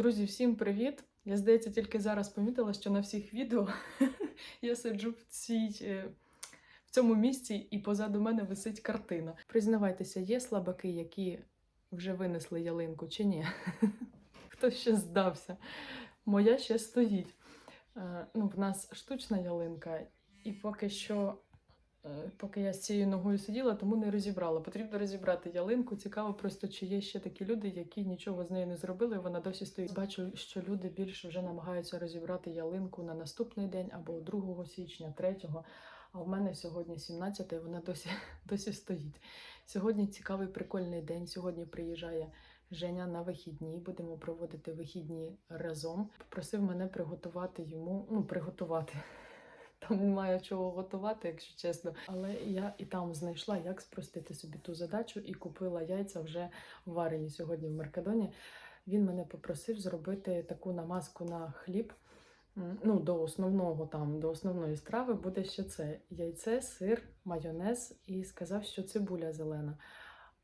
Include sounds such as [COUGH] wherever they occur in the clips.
Друзі, всім привіт! Я, здається, тільки зараз помітила, що на всіх відео [LAUGHS] я сиджу в цій. е, В цьому місці і позаду мене висить картина. Признавайтеся, є слабаки, які вже винесли ялинку чи ні? [LAUGHS] Хто ще здався? Моя ще стоїть. Е, Ну, в нас штучна ялинка, і поки що, поки я з цією ногою сиділа, тому не розібрала. Потрібно розібрати ялинку. Цікаво просто, чи є ще такі люди, які нічого з нею не зробили, вона досі стоїть. Бачу, що люди більше вже намагаються розібрати ялинку на наступний день або 2 січня, 3. А в мене сьогодні 17 і вона досі, [LAUGHS] досі стоїть. Сьогодні цікавий прикольний день. Сьогодні приїжджає Женя на вихідні. Будемо проводити вихідні разом. Попросив мене приготувати йому, ну, приготувати. Там немає чого готувати, якщо чесно. Але я і там знайшла, як спростити собі ту задачу і купила яйця вже варені сьогодні в Меркадоні. Він мене попросив зробити таку намазку на хліб. Ну, до основного там, до основної страви буде ще це: яйце, сир, майонез і сказав, що цибуля зелена.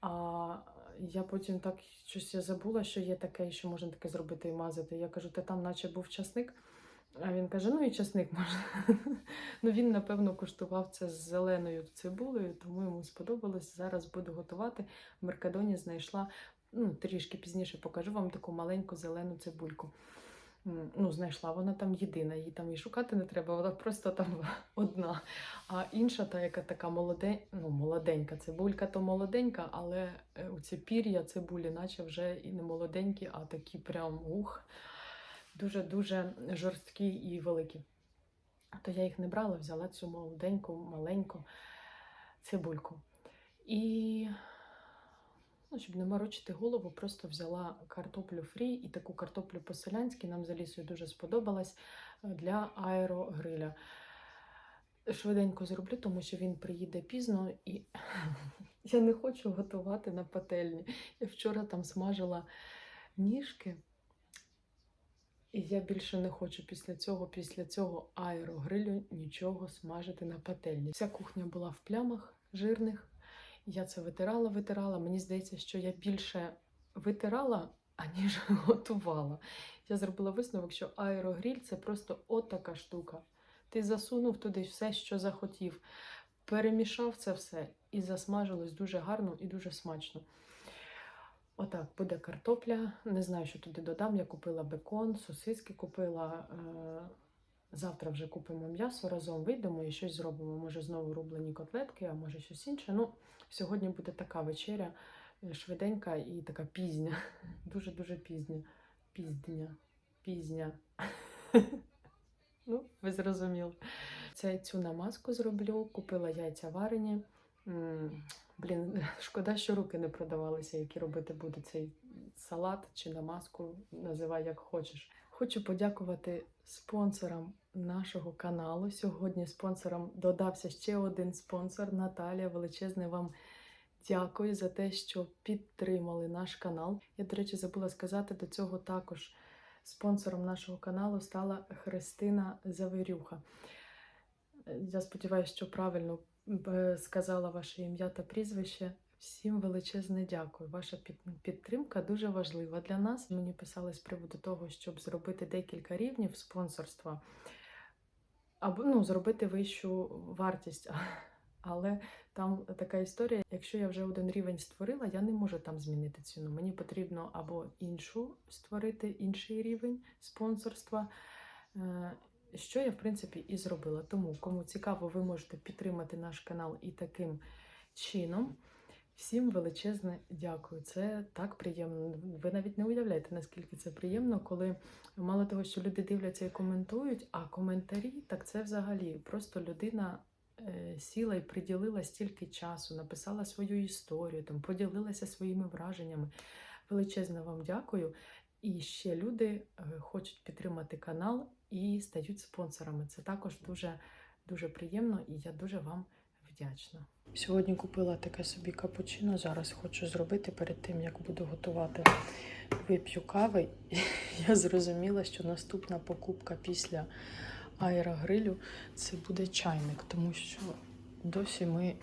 А я потім так щось забула, що є таке, що можна таке зробити і мазати. Я кажу, та там наче був часник. А він каже: ну і часник можна. [LAUGHS] ну він, напевно, куштував це з зеленою цибулею, тому йому сподобалось. Зараз буду готувати. В Меркадоні знайшла, ну, трішки пізніше покажу вам таку маленьку зелену цибульку. Ну, знайшла вона там єдина, її там і шукати не треба, вона просто там [LAUGHS] одна. А інша, та яка така молоде... ну, молоденька цибулька, то молоденька, але е, у ці пір'я цибулі, наче вже і не молоденькі, а такі прям ух, дуже-дуже жорсткі і великі. То я їх не брала, взяла цю молоденьку, маленьку цибульку. І, ну, щоб не морочити голову, просто взяла картоплю фрі і таку картоплю по-селянськи. Нам за лісою дуже сподобалась е, для аерогриля. Швиденько зроблю, тому що він приїде пізно і [LAUGHS] я не хочу готувати на пательні. Я вчора там смажила ніжки. І я більше не хочу після цього, після цього аерогрилю нічого смажити на пательні. Вся кухня була в плямах жирних. Я це витирала, витирала. Мені здається, що я більше витирала, аніж [LAUGHS] готувала. Я зробила висновок, що аерогріль це просто отака штука. Ти засунув туди все, що захотів, перемішав це все і засмажилось дуже гарно і дуже смачно. Отак буде картопля. Не знаю, що туди додам. Я купила бекон, сосиски купила. Е, Завтра вже купимо м'ясо, разом вийдемо і щось зробимо. Може, знову рублені котлетки, а може щось інше. Ну, сьогодні буде така вечеря е, швиденька і така пізня. [LAUGHS] Дуже-дуже пізня. Піздня. Пізня. [LAUGHS] Ну, ви зрозуміли. Це цю намазку зроблю, купила яйця варені. Блін, [LAUGHS] шкода, що руки не продавалися, які робити буде цей салат чи намазку, називай як хочеш. Хочу подякувати спонсорам нашого каналу. Сьогодні спонсором додався ще один спонсор Наталія. Величезне вам дякую за те, що підтримали наш канал. Я, до речі, забула сказати до цього також. Спонсором нашого каналу стала Христина Завирюха. Я сподіваюся, що правильно сказала ваше ім'я та прізвище. Всім величезне дякую. Ваша під- підтримка дуже важлива для нас. Мені писали з приводу того, щоб зробити декілька рівнів спонсорства або ну, зробити вищу вартість. [LAUGHS] Але там така історія: якщо я вже один рівень створила, я не можу там змінити ціну. Мені потрібно або іншу створити, інший рівень спонсорства. Що я, в принципі, і зробила. Тому, кому цікаво, ви можете підтримати наш канал і таким чином. Всім величезне дякую. Це так приємно. Ви навіть не уявляєте, наскільки це приємно, коли мало того, що люди дивляться і коментують, а коментарі так це взагалі просто людина е, сіла і приділила стільки часу, написала свою історію, там поділилася своїми враженнями. Величезне вам дякую. І ще люди е, хочуть підтримати канал і стають спонсорами. Це також дуже дуже приємно і я дуже вам вдячна. Сьогодні купила таке собі капучино. Зараз хочу зробити перед тим, як буду готувати. Вип'ю кави. [LAUGHS] Я зрозуміла, що наступна покупка після аерогрилю це буде чайник, тому що досі ми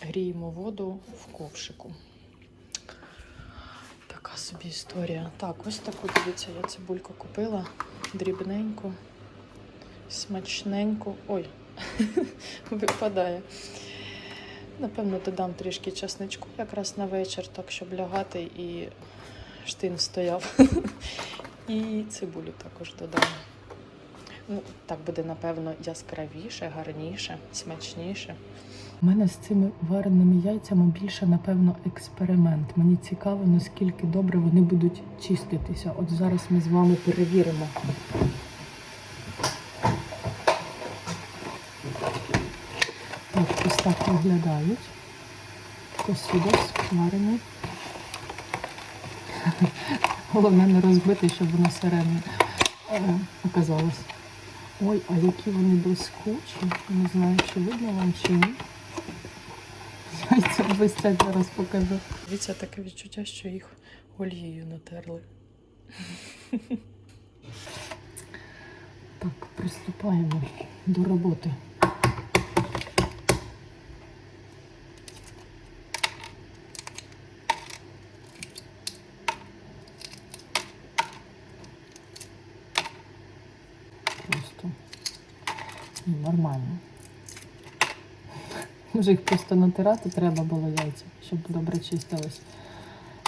гріємо воду в ковшику. Так, Така собі історія. Так, ось таку, дивіться, я цибульку купила. Дрібненьку, смачненьку. Ой, [LAUGHS] випадає. Напевно, додам трішки часничку якраз на вечір, так, щоб лягати і штин стояв. [LAUGHS] І цибулю також додам. Ну, так буде, напевно, яскравіше, гарніше, смачніше. У мене з цими вареними яйцями більше, напевно, експеримент. Мені цікаво, наскільки добре вони будуть чиститися. От зараз ми з вами перевіримо. Так, ось так виглядають. Косідос варений. [LAUGHS] Головне не розбити, щоб воно сирене оказалось. Ой, а які вони блискучі. Не знаю, чи видно вам чи ні. Яйця блистять, зараз покажу. Дивіться, таке відчуття, що їх олією натерли. Так, приступаємо до роботи. Просто ну, нормально. Може їх просто натирати треба було яйця, щоб добре чистились.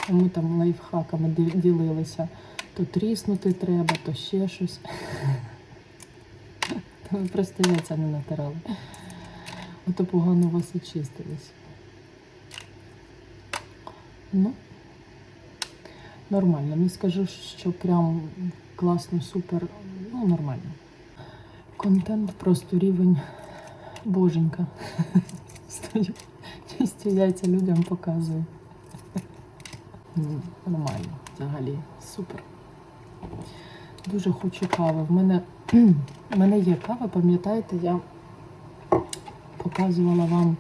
Ми там лайфхаками ділилися. То тріснути треба, то ще щось. [LAUGHS] Ми просто яйця не натирали. Ото погано у вас і чистились. Ну, нормально. Не скажу, що прям класно, супер. Ну, нормально. Контент просто рівень боженька. [LAUGHS] Стою, чисті яйця людям показую. Нормально, взагалі, супер. Дуже хочу кави. В мене, мене є кава, пам'ятаєте, я показувала вам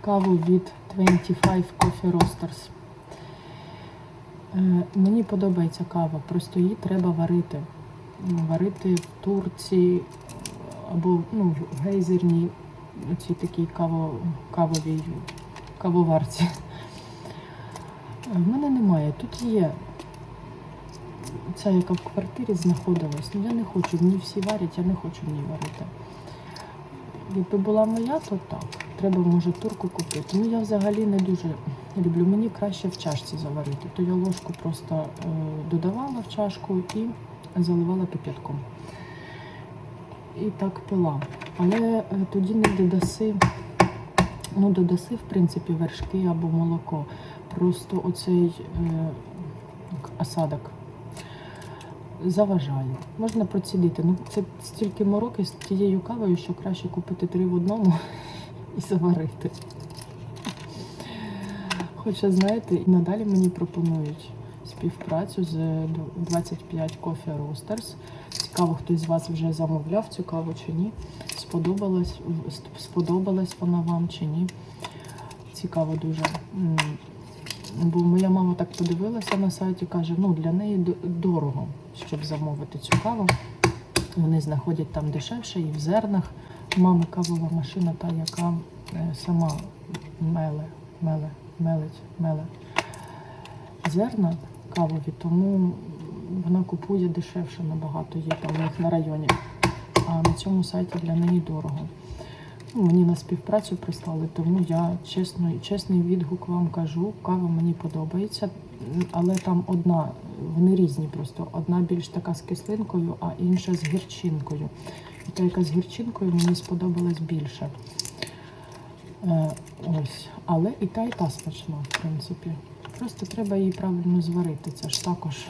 каву від 25 Coffee Roasters. Е, Мені подобається кава, просто її треба варити. Варити в турці або ну, в гейзерній оці такі каво, кавовій кавоварці. В мене немає. Тут є ця, яка в квартирі знаходилась. Ну я не хочу, ній всі варять, я не хочу в ній варити. Якби була моя, то так. Треба, може, турку купити. Ну я взагалі не дуже люблю. Мені краще в чашці заварити. То я ложку просто е, додавала в чашку і заливала кип'ятком. І так пила. Але е, тоді не додаси, ну додаси, в принципі, вершки або молоко. Просто оцей е, осадок заважає. Можна процідити. Ну, це стільки мороки з тією кавою, що краще купити три в одному [LAUGHS] і заварити. Хоча, знаєте, і надалі мені пропонують співпрацю з 25 Coffee Roasters. Цікаво, хтось з вас вже замовляв цю каву чи ні. Сподобалась, сподобалась вона вам чи ні. Цікаво дуже. Бо моя мама так подивилася на сайті, каже, ну для неї дорого, щоб замовити цю каву. Вони знаходять там дешевше і в зернах. У Мами кавова машина, та, яка е, сама меле, меле, мелить, меле зерна кавові, тому вона купує дешевше набагато є там у них на районі. А на цьому сайті для неї дорого. Ну, мені на співпрацю прислали, тому я чесно, чесний відгук вам кажу. Кава мені подобається, але там одна, вони різні просто. Одна більш така з кислинкою, а інша з гірчинкою. І та, яка з гірчинкою, мені сподобалась більше. Е, ось. Але і та, і та смачна, в принципі. Просто треба її правильно зварити. Це ж також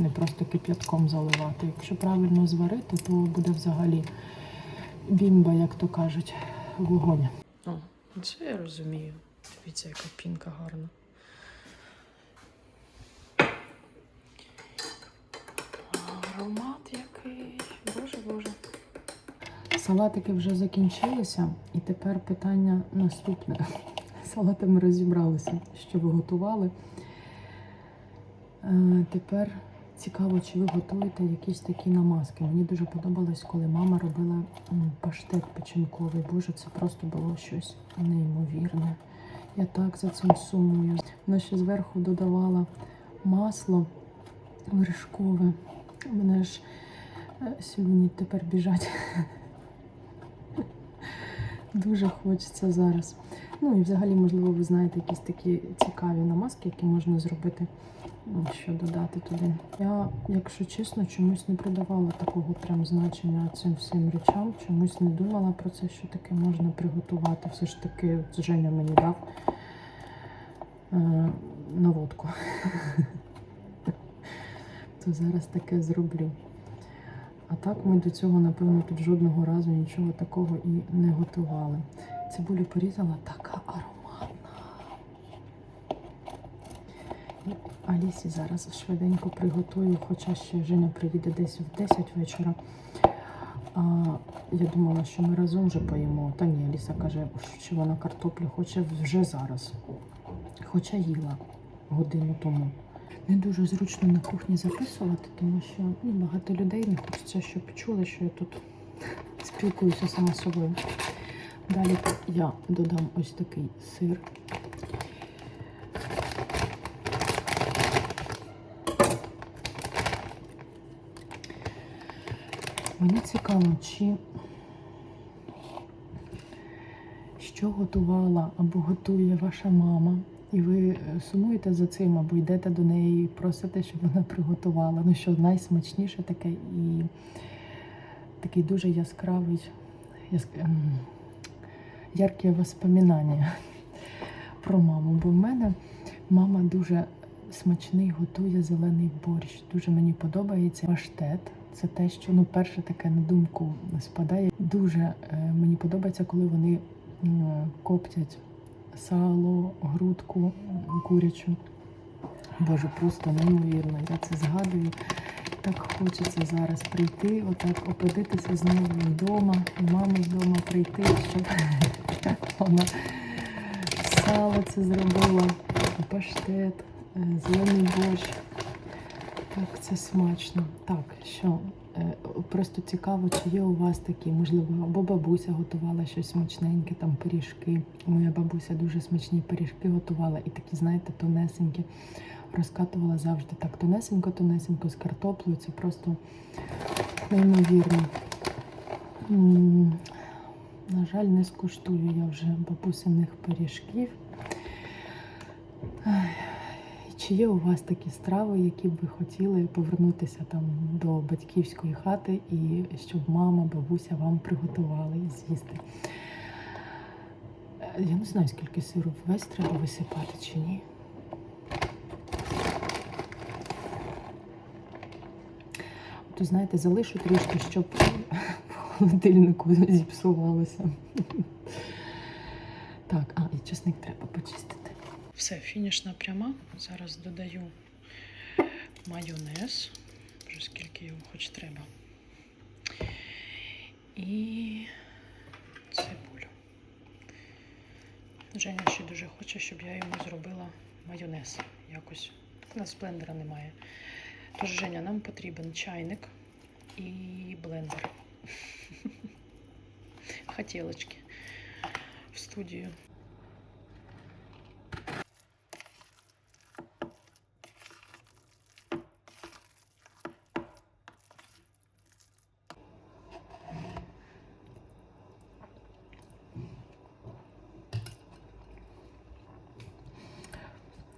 не просто кип'ятком заливати. Якщо правильно зварити, то буде взагалі бімба, як то кажуть, вогонь. О, це я розумію. Дивіться, яка пінка гарна. Аромат який. Боже, боже. Салатики вже закінчилися, і тепер питання наступне. [LAUGHS] Салати ми розібралися, що ви готували. Е, тепер цікаво, чи ви готуєте якісь такі намазки. Мені дуже подобалось, коли мама робила паштет печінковий. Боже, це просто було щось неймовірне. Я так за цим сумую. Вона ще зверху додавала масло вершкове. У мене ж е, слюні тепер біжать. [LAUGHS] Дуже хочеться зараз. Ну і взагалі, можливо, ви знаєте якісь такі цікаві намазки, які можна зробити, що додати туди. Я, якщо чесно, чомусь не придавала такого прям значення цим всім речам. Чомусь не думала про це, що таке можна приготувати. Все ж таки, Женя мені дав е, наводку. То зараз таке зроблю. А так ми до цього, напевно, тут жодного разу нічого такого і не готували. Цибулю порізала така ароматна. І Алісі зараз швиденько приготую, хоча ще Женя приїде десь в 10 вечора. А, я думала, що ми разом вже поїмо. Та ні, Аліса каже, що вона картоплю хоче вже зараз. Хоча їла годину тому. Не дуже зручно на кухні записувати, тому що ну, багато людей не хочеться, щоб чули, що я тут [LAUGHS] спілкуюся сама з собою. Далі я додам ось такий сир. Мені цікаво, чи що готувала або готує ваша мама, і ви е, сумуєте за цим, або йдете до неї і просите, щоб вона приготувала. Ну що найсмачніше таке і такий дуже яскравий, яск... ем, яркі воспоминання [LAUGHS] про маму. Бо в мене мама дуже смачний готує зелений борщ. Дуже мені подобається паштет. Це те, що ну перше таке на думку спадає. Дуже е, мені подобається, коли вони коптять сало, грудку курячу. Боже, просто неймовірно. Я це згадую. Так хочеться зараз прийти, отак опинитися знову вдома, і мамі вдома прийти, щоб вона сало це зробила, паштет, е, зелений борщ. Так, це смачно. Так, що е, просто цікаво, чи є у вас такі, можливо, або бабуся готувала щось смачненьке, там пиріжки. Моя бабуся дуже смачні пиріжки готувала і такі, знаєте, тонесенькі. Розкатувала завжди так тонесенько-тонесенько з картоплею. Це просто неймовірно. На жаль, не скуштую я вже бабусиних пиріжків. Ай, Чи є у вас такі страви, які б ви хотіли повернутися там до батьківської хати і щоб мама, бабуся вам приготували з'їсти? Е, Я не знаю, скільки сиру весь треба висипати чи ні. То знаєте, залишу трішки, щоб [LAUGHS] в холодильнику зіпсувалося. Так, а, і чесник треба почистити. Все, фінішна пряма. Зараз додаю майонез. Вже скільки його хоч треба. І цибулю. Женя ще дуже хоче, щоб я йому зробила майонез якось. У нас блендера немає. Тож, Женя, нам потрібен чайник і блендер. [LAUGHS] Хотілочки в студію.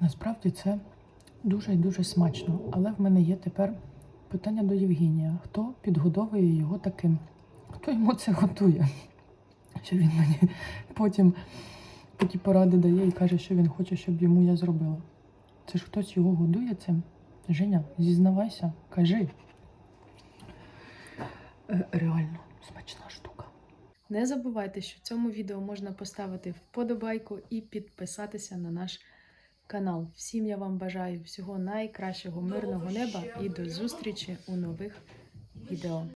Насправді це дуже і дуже смачно. Але в мене є тепер питання до Євгенія. Хто підгодовує його таким? Хто йому це готує? Що він мені потім такі поради дає і каже, що він хоче, щоб йому я зробила. Це ж хтось його годує цим. Женя, зізнавайся, кажи. Е, Реально смачна штука. Не забувайте, що цьому відео можна поставити вподобайку і підписатися на наш канал. Всім я вам бажаю всього найкращого, мирного неба і до зустрічі у нових відео.